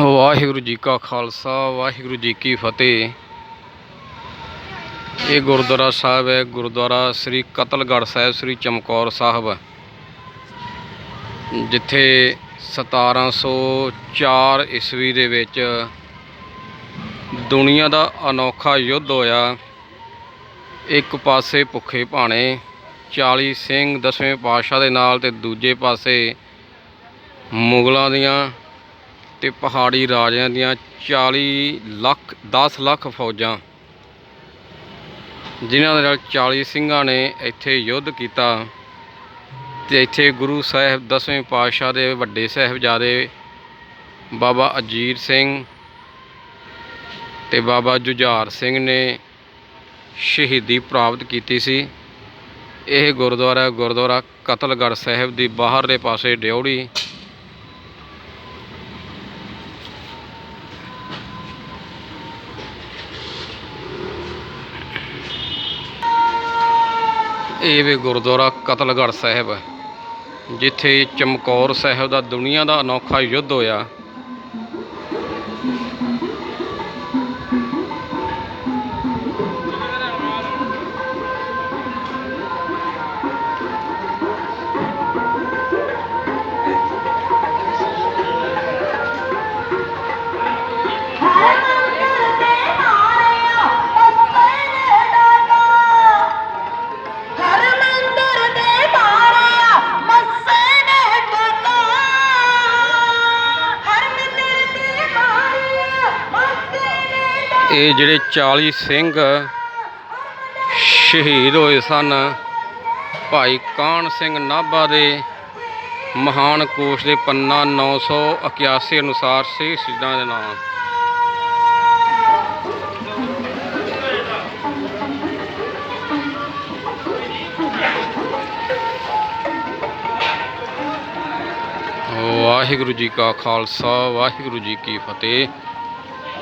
ਵਾਹਿਗੁਰੂ ਜੀ ਕਾ ਖਾਲਸਾ, ਵਾਹਿਗੁਰੂ ਜੀ ਕੀ ਫਤਿਹ। ਇਹ ਗੁਰਦੁਆਰਾ ਸਾਹਿਬ ਹੈ, ਗੁਰਦੁਆਰਾ ਸ੍ਰੀ ਕਤਲਗੜ੍ਹ ਸਾਹਿਬ, ਸ੍ਰੀ ਚਮਕੌਰ ਸਾਹਿਬ। ਜਿੱਥੇ 1704 ਈਸਵੀ ਦੇ ਵਿੱਚ ਦੁਨੀਆ ਦਾ ਅਨੋਖਾ ਯੁੱਧ ਹੋਇਆ। ਇੱਕ ਪਾਸੇ ਭੁੱਖੇ ਭਾਣੇ 40 ਸਿੰਘ ਦਸਵੇਂ ਪਾਤਸ਼ਾਹ ਦੇ ਨਾਲ ਤੇ ਦੂਜੇ ਪਾਸੇ ਮੁਗਲਾਂ ਦੀਆਂ ਤੇ ਪਹਾੜੀ ਰਾਜਿਆਂ ਦੀਆਂ 40 ਲੱਖ 10 ਲੱਖ ਫੌਜਾਂ, ਜਿਨ੍ਹਾਂ ਦੇ ਨਾਲ 40 ਸਿੰਘਾਂ ਨੇ ਇੱਥੇ ਯੁੱਧ ਕੀਤਾ। ਤੇ ਇੱਥੇ ਗੁਰੂ ਸਾਹਿਬ ਦਸਵੇਂ ਪਾਤਸ਼ਾਹ ਦੇ ਵੱਡੇ ਸਾਹਿਬਜ਼ਾਦੇ ਬਾਬਾ ਅਜੀਤ ਸਿੰਘ ਤੇ ਬਾਬਾ ਜੁਝਾਰ ਸਿੰਘ ਨੇ ਸ਼ਹੀਦੀ ਪ੍ਰਾਪਤ ਕੀਤੀ ਸੀ। ਇਹ ਗੁਰਦੁਆਰਾ ਗੁਰਦੁਆਰਾ ਕਤਲਗੜ੍ਹ ਸਾਹਿਬ ਦੀ ਬਾਹਰਲੇ ਪਾਸੇ ਡਿਉੜੀ ਇਹ ਵੀ ਗੁਰਦੁਆਰਾ ਕਤਲਗੜ੍ਹ ਸਾਹਿਬ ਜਿੱਥੇ ਚਮਕੌਰ ਸਾਹਿਬ ਦਾ ਦੁਨੀਆ ਦਾ ਅਨੋਖਾ ਯੁੱਧ ਹੋਇਆ। ਇਹ ਜਿਹੜੇ 40 ਸਿੰਘ ਸ਼ਹੀਦ ਹੋਏ ਸਨ, ਭਾਈ ਕਾਹਨ ਸਿੰਘ ਨਾਭਾ ਦੇ ਮਹਾਨ ਕੋਸ਼ ਦੇ ਪੰਨਾ 981 ਅਨੁਸਾਰ ਸੇ ਸਿੱਧਾਂ ਦੇ ਨਾਮ। ਵਾਹਿਗੁਰੂ ਜੀ ਕਾ ਖਾਲਸਾ, ਵਾਹਿਗੁਰੂ ਜੀ ਕੀ ਫਤਿਹ।